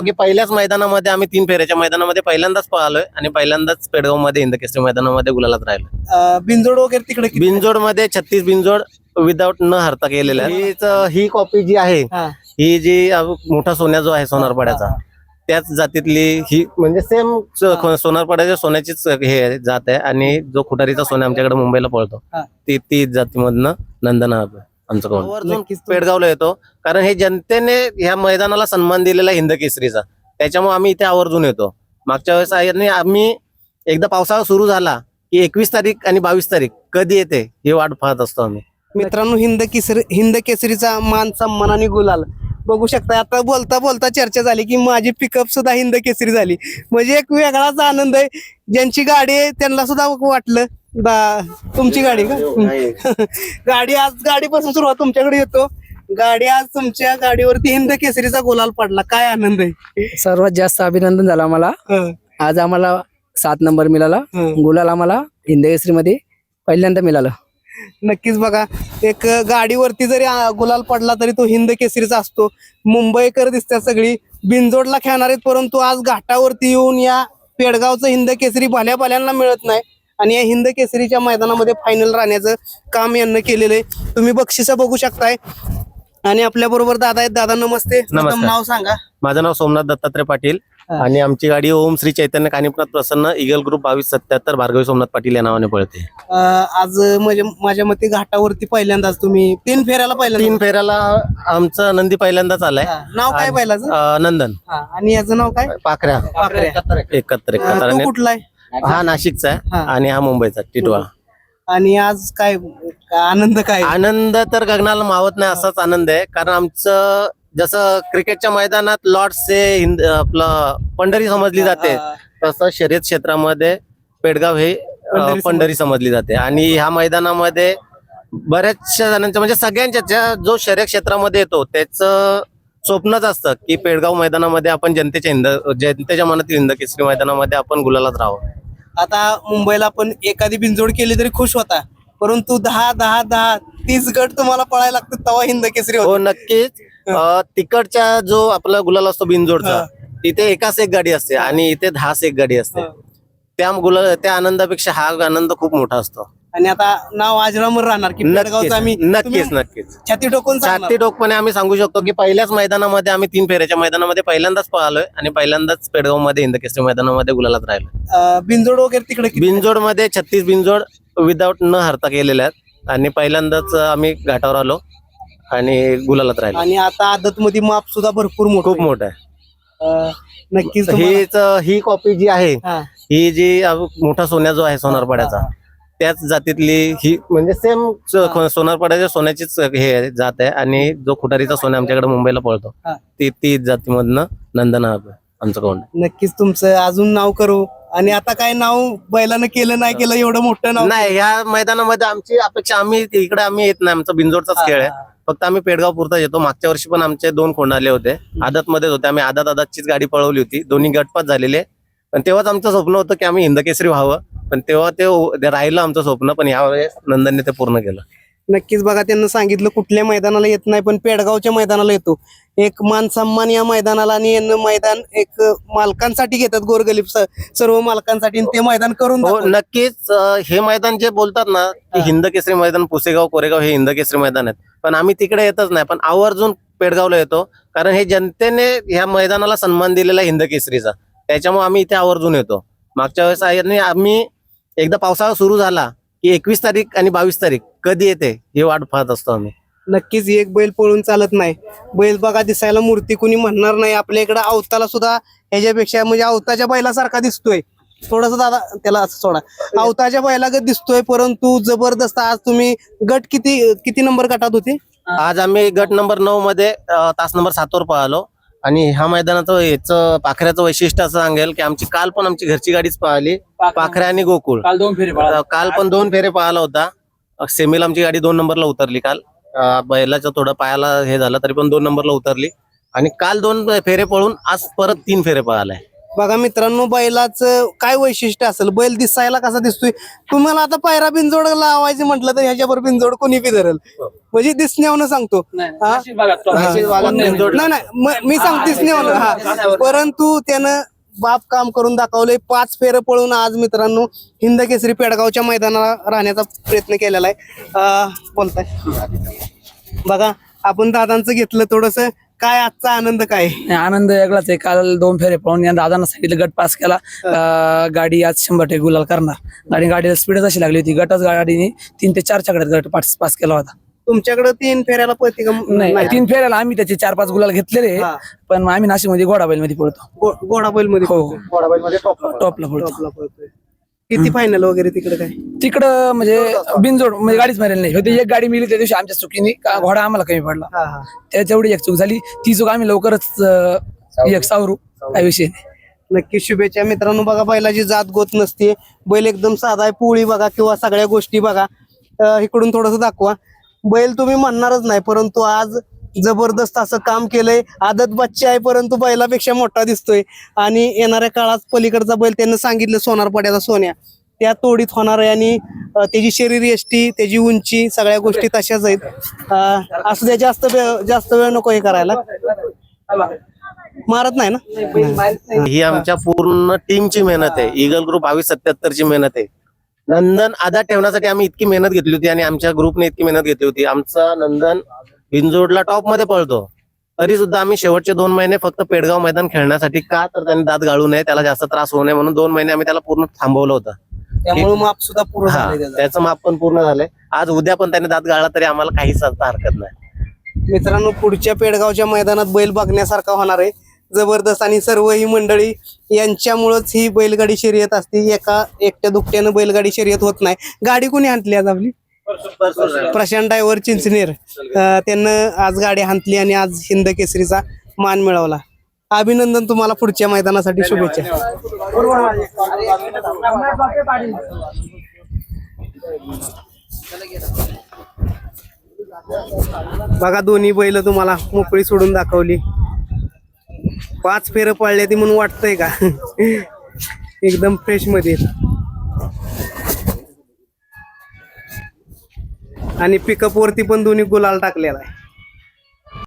की पहिल्याच मैदानामध्ये आम्ही तीन फेऱ्याच्या मैदानामध्ये पहिल्यांदाच पळालोय आणि पहिल्यांदाच पेडगावमध्ये इंदकेसरी मैदानामध्ये गुलालात राहिलो अं, बिनजोड वगैरे तिकडे किती? बिनजोडमध्ये छत्तीस बिनजोड विदाऊट न हरता केलेलं आहे. हीच, ही कॉपी जी आहे हा. ही जी अ, मोठा सोन्या जो आहे सोनारपाड्याचा त्याच जातीतली ही म्हणजे सेम सोनारपाड्याच्या सोन्याचीच हे आहे, जात आहे आणि जो खुटारीचा सोन्या आमच्याकडे मुंबईला पळतो हा. ती ती जातीमधनं नंदना आमचं पेडगावला येतो. कारण हे जनतेने ह्या मैदानाला सन्मान दिलेला हिंद केसरीचा. त्याच्यामुळे आम्ही इथे आवर्जून येतो. मागच्या वेळेस आम्ही एकदा पावसाळा सुरू झाला की एकवीस तारीख आणि बावीस तारीख कधी येते ही वाट पाहत असतो आम्ही. मित्रांनो हिंद केसरी हिंद केसरीचा मान सन्मान आणि गुलाल. बघू शकता आता बोलता बोलता चर्चा झाली की माझी पिकअप सुद्धा हिंद केसरी झाली. म्हणजे एक वेगळाच आनंद आहे. ज्यांची गाडी आहे त्यांना सुद्धा वाटलं बा तुमची गाडी का? गाडी आज गाडीपासून सुरुवात तुमच्याकडे येतो. गाडी आज तुमच्या गाडीवरती हिंद केसरीचा गुलाल पडला. काय आनंद आहे? सर्वात जास्त अभिनंदन झालं आम्हाला. हं, आज आम्हाला सात नंबर मिळाला. हं. गुलाल आम्हाला हिंदकेसरी मध्ये पहिल्यांदा मिळालं. नक्कीच बघा एक गाडीवरती जरी आ, गुलाल पडला तरी तो हिंद केसरीचा असतो. मुंबईकर दिसतात सगळी. बिनजोडला खेळणार आहेत परंतु आज घाटावरती येऊन या पेडगावचं हिंद केसरी भल्या भल्यांना मिळत नाही. आणि या हिंद केसरीच्या मैदानामध्ये फायनल राहण्याचं काम यांना केलेलं आहे. तुम्ही बक्षिसं बघू शकताय. आणि आपल्या बरोबर दादा आहेत. दादा नमस्ते. नमस्कार. नाव सांगा. माझं नाव सोमनाथ दत्तात्रय पाटील. हा. आणि आमची गाडी ओम श्री चैतन्य कानिपनाथ प्रसन्न इगल ग्रुप बावीस सत्याहत्तर भार्गवी सोमनाथ पाटील या नावाने पळते. अं, आज म्हणजे माझ्या मते घाटावरती पहिल्यांदाच तुम्ही तीन फेऱ्याला पहिल्यांदा तीन फेऱ्याला आमचा नंदी पहिल्यांदाच आलाय. हा, नाव काय पहिल्याचं अं, नंदन. आणि याचं नाव काय? पाखऱ्या. पाखऱ्या. एकत्र अं, एकत्र तो आणि कुठला आहे? हा नाशिकचा आहे. हा. आणि हा मुंबईचा टिटवा. आणि आज काय आनंद काय? आनंद तर गगनाला मावत नाही असाच आनंद आहे. कारण आमचं जसं क्रिकेटच्या मैदानात लॉर्ड्स हे हिंद आपलं पंढरी समजली जाते. तसं शर्यत क्षेत्रामध्ये पेडगाव हे अं, पंढरी पंढरी समजली जाते. आणि ह्या मैदानामध्ये बऱ्याचशा जणांच्या म्हणजे सगळ्यांच्या ज्या जो शर्यत क्षेत्रामध्ये येतो त्याचं स्वप्नच असतं की पेडगाव मैदानामध्ये आपण जनतेच्या हिंद जनतेच्या मनातील हिंद केसरी मैदानामध्ये आपण गुलालात राहावं. आता मुंबईला पण एखादी बिनजोड केली तरी खुश होता. परंतु दहा दहा दहा तीस गट तुम्हाला पळायला लागतात तेव्हा हिंद केसरी हो नक्कीच. अं, तिकडच्या जो आपला गुलाल असतो बिनजोडचा तिथे एकाच एक गाडी असते आणि इथे दहाच एक गाडी असते. त्या गुलाल त्या आनंदापेक्षा हा आनंद खूप मोठा असतो. आणि आता नाव आजरामर राहणार की नक्कीच पेडगावचं आम्ही नक्कीच तुम्ही नक्कीच छाती टोकून सांगणार. छाती टोकपणे आम्ही सांगू शकतो की पहिल्याच मैदानामध्ये आम्ही तीन फेऱ्याच्या मैदानामध्ये पहिल्यांदाच पळालोय आणि पहिल्यांदाच पेडगावमध्ये इंदकेसरी मैदानामध्ये गुलालात राहिलो अं, बिनजोड वगैरे तिकडे किती? बिनजोडमध्ये छत्तीस बिनजोड विदाऊट न हरता केलेल्या आहेत आणि पहिल्यांदाच आम्ही घाटावर आलो आणि गुलालात राहिलो आणि आता आदत मध्ये माप सुद्धा भरपूर मोठं खूप आहे. मोठं आहे अं, नक्कीच तुम्हाला- हीच ही कॉपी जी आहे हा. ही जी अ, मोठा सोन्या जो आहे सोनारपाड्याचा त्याच जातीतली ही म्हणजे सेम सोनारपाड्याच्या सोन्याचीच हे जात आहे आणि जो खुटारीचा सोन्या आमच्याकडे मुंबईला पळतो. ती ती जातीमधनं नंदना आमचं कौंड नक्कीच तुमचं अजून नाव करू. आणि आता काय नाव बैलानं केलं नाही केलं एवढं मोठं नाव? नाही या मैदानामध्ये आमची अपेक्षा आम्ही इकडे आम्ही येत नाही. आमचा बिंजोडचाच खेळ आहे. फक्त आम्ही पेडगाव पुरता येतो. मागच्या वर्षी पण आमचे दोन खोंड आले होते. आदत मध्येच होते. आम्ही आदात आदातचीच गाडी पळवली होती. दोन्ही गटपात झालेले. पण तेव्हाच आमचं स्वप्न होतं की आम्ही हिंदकेसरी व्हावं. पण तेव्हा ते ते राहिलं आमचं स्वप्न पण यावेळेस नंदनने ते पूर्ण केलं. नक्कीच बघा त्यांना सांगितलं कुठल्या मैदानाला येत नाही पण पेडगावच्या मैदानाला येतो. एक मान सन्मान या मैदानाला आणि यांना मैदान एक मालकांसाठी घेतात गोरगलीब सर्व मालकांसाठी ते मैदान करून हो. नक्कीच हे मैदान जे बोलतात ना की हा. हिंद केसरी मैदान पुसेगाव कोरेगाव हे हिंद केसरी मैदान आहेत. पण आम्ही तिकडे येतच नाही पण आवर्जून पेडगावला येतो कारण हे जनतेने ह्या मैदानाला सन्मान दिलेला हिंद केसरीचा त्याच्यामुळे आम्ही इथे आवर्जून येतो. मागच्या वेळेस आम्ही एकदा पावसाळा सुरू झाला की एकवीस तारीख आणि बावीस तारीख कधी येते ही वाट पाहत असतो आम्ही. नक्कीच एक बैल पळून चालत नाही. बैल बघा दिसायला मूर्ती कुणी म्हणणार नाही. आपल्या इकडे अवताला सुद्धा ह्याच्यापेक्षा म्हणजे अवताच्या बैलासारखा दिसतोय. थोडस दादा त्याला असं सोडा. अवताच्या बैलागत दिसतोय परंतु जबरदस्त आज तुम्ही गट किती किती नंबर गटात होते? आज आम्ही गट नंबर नऊ मध्ये अं, तास नंबर सातवर पळालो. आणि ह्या मैदानाचं याचं पाखऱ्याचं वैशिष्ट्य असं सांगेल की आमची काल पण आमची घरची गाडीच पळाली पाखऱ्या आणि गोकुळ. काल दोन फेरे काल पण दोन फेरे पळाला होता. सेमीला आमची गाडी दोन नंबरला उतरली काल. अं, बैलाचं थोडं पायाला हे झालं तरी पण दोन नंबरला उतरली. आणि काल दोन फेरे पळून आज परत तीन फेरे पळालाय. बघा मित्रांनो बैलाचं काय वैशिष्ट्य असेल? बैल दिसायला कसा दिसतोय? तुम्हाला आता पायरा बिनजोड लावायचे म्हटलं तर ह्याच्यावर बिनजोड कोणी बी धरल. म्हणजे दिसण्यावरून सांगतो. हा? नाही नाही. म- मी सांगतेच नाही हा. परंतु त्यानं बाप काम करून दाखवलंय पाच फेरं पळून आज मित्रांनो हिंद केसरी पेडगावच्या मैदानाला राहण्याचा प्रयत्न केलेला आहे. अं, बोलताय. बघा आपण दादांचं घेतलं थोडस. काय आजचा आनंद काय? नाही, आनंद वेगळाच आहे. काल दोन फेरे पळून या दादांना सांगितलं गट पास केला. अं, गाडी आज शंभर टक्के गुलाल करणार. आणि गाडीला स्पीडच अशी लागली होती. गटच गाडीने तीन ते चार चकड्यात गट पास पास केला होता. तुमच्याकडे तीन फेऱ्याला पळते का? नाही तीन फेऱ्याला आम्ही त्याचे चार पाच गुलाल घेतलेले हा. पण आम्ही नाशिकमध्ये घोडाबाईल मध्ये पळतो गो- घोडाबैलमध्ये हो टॉपला टॉपला पळतो. पळतोय. किती फायनल वगैरे तिकडे काय? तिकडं म्हणजे बिनजोड म्हणजे गाडीच मारेल नाही. होती एक गाडी मिली त्या दिवशी आमच्या चुकीने का घोडा आम्हाला कमी पडला. हा हा. त्या तेवढी एक चूक झाली. ती चूक आम्ही लवकरच अं, एक सावरू. काय विषय नाही. नक्की शुभेच्छा. मित्रांनो बघा बैलाची जात गोत नसते. बैल एकदम साधा आहे. पोळी बघा किंवा सगळ्या गोष्टी बघा. अं, इकडून थोडस दाखवा. बैल तुम्ही म्हणणारच नाही परंतु आज जबरदस्त असं काम केलंय. आदत बच्चे आहे परंतु बैलापेक्षा मोठा दिसतोय. आणि येणाऱ्या काळात पलीकडचा बैल त्यांना सांगितलं सोनारपाड्याचा सोन्या. त्या तोडीत होणार आहे आणि त्याची शरीर यष्टी त्याची उंची सगळ्या गोष्टी तशाच आहेत. असं त्या जास्त जास्त वेळ नको हे करायला. मारत नाही ना? ही आमच्या पूर्ण टीमची मेहनत आहे. इगल ग्रुप बावीस सत्याहत्तर ची मेहनत आहे. नंदन आधार ठेवण्यासाठी आम्ही इतकी मेहनत घेतली होती आणि आमच्या ग्रुपने इतकी मेहनत घेतली होती. आमचा नंदन बिनजोडला टॉपमध्ये पळतो. तरी सुद्धा आम्ही शेवटचे दोन महिने फक्त पेडगाव मैदान खेळण्यासाठी का तर त्यांनी दात गाळू नये त्याला जास्त त्रास होऊ नये म्हणून दोन महिने आम्ही त्याला पूर्ण थांबवलं होतं. त्यामुळे माप सुद्धा पूर्ण झालंय त्याचं. त्याचं माप पण पूर्ण झालंय. आज उद्या पण त्याने दात गाळला तरी आम्हाला काहीच अर्थ हरकत नाही. मित्रांनो पुढच्या पेडगावच्या मैदानात बैल बघण्यासारखा होणार आहे. जबरदस्त आणि सर्व ही मंडळी यांच्यामुळेच ही बैलगाडी शर्यत असते. एका एकट्या दुकट्यानं बैलगाडी शर्यत होत नाही. गाडी कोणी हाणली आज आपली? प्रशांत डायव्हर चिंचनेर. अं, त्यानं आज गाडी हांतली आणि आज हिंद केसरीचा मान मिळवला. अभिनंदन तुम्हाला पुढच्या मैदानासाठी. शुभेच्छा. बघा दोन्ही बैल तुम्हाला मोकळी सोडून दाखवली. पाच फेरं पाळले ती म्हणून वाटतंय का? एकदम फ्रेशमध्ये. आणि पिकअप वरती पण दोन्ही गुलाल टाकलेला आहे.